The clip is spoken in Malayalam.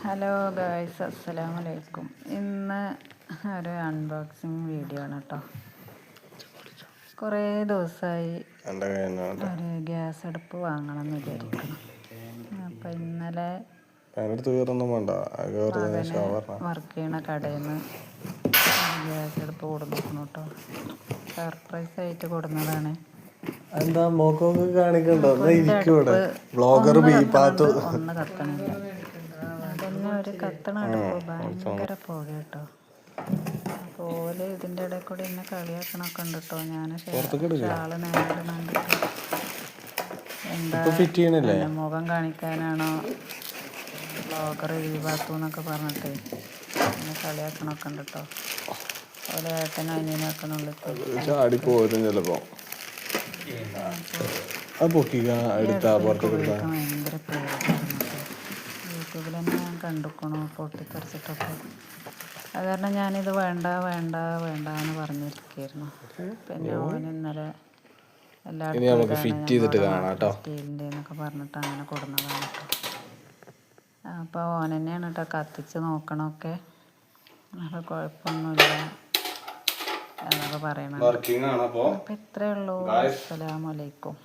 ഹലോ ഗായ്സ് അസ്സലാമലൈക്കും ഇന്ന് ഒരു അൺബോക്സിങ് വീഡിയോ ആണ് കേട്ടോ കുറേ ദിവസമായി ഒരു ഗ്യാസ് അടുപ്പ് വാങ്ങണം എന്ന് വിചാരിക്കുന്നു. അപ്പം ഇന്നലെ വർക്ക് ചെയ്യണ കടയിൽ നിന്ന് ഗ്യാസ് അടുപ്പ് കൊടുക്കുന്നു കേട്ടോ സർപ്രൈസ് ആയിട്ട് കൊടുക്കുന്നതാണ് എന്താ മോക്കൊക്കെ കാണിക്കണ്ടോ? ബ്ലോഗർ ഒന്ന് കത്തണില്ല ഒരു ഭയങ്കര പുക കേട്ടോ. ഓൽ ഇതിന്റെ ഇടയിൽ കൂടി എന്നെ കളിയാക്കണൊക്കെ ഉണ്ട് കേട്ടോ. ഞാൻ നേരിടുന്നുണ്ട് എന്താ മുഖം കാണിക്കാനാണോ? ബ്ലോഗർ ലീവാത്തു എന്നൊക്കെ പറഞ്ഞിട്ട് എന്നെ കളിയാക്കണൊക്കെ ഉണ്ട് കേട്ടോ. ഓലെ ഏട്ടനും അനിയനൊക്കെ ചാടി പോരും ചിലപ്പോ. ഭയങ്കര കേട്ടോ. യൂട്യൂബിൽ തന്നെ ഞാൻ കണ്ടുക്കണു പൊട്ടിത്തെറിച്ചിട്ടൊക്കെ. അത് കാരണം ഞാനിത് വേണ്ട വേണ്ട വേണ്ട എന്ന് പറഞ്ഞിരിക്കുകയായിരുന്നു പിന്നെ ഓൻ ഇന്നലെ കേട്ടോ. സ്റ്റീലിന്റെ എന്നൊക്കെ പറഞ്ഞിട്ട് അങ്ങനെ കൊടുന്നതാണ് അപ്പോൾ ഓൻ തന്നെയാണ് കേട്ടോ കത്തിച്ച് നോക്കണമൊക്കെ അപ്പോൾ കുഴപ്പമൊന്നുമില്ല എന്നൊക്കെ പറയണം വർക്കിംഗ് ആണ് അപ്പോ. അപ്പം ഇത്രയേ ഉള്ളൂ. അസ്സലാമലൈക്കും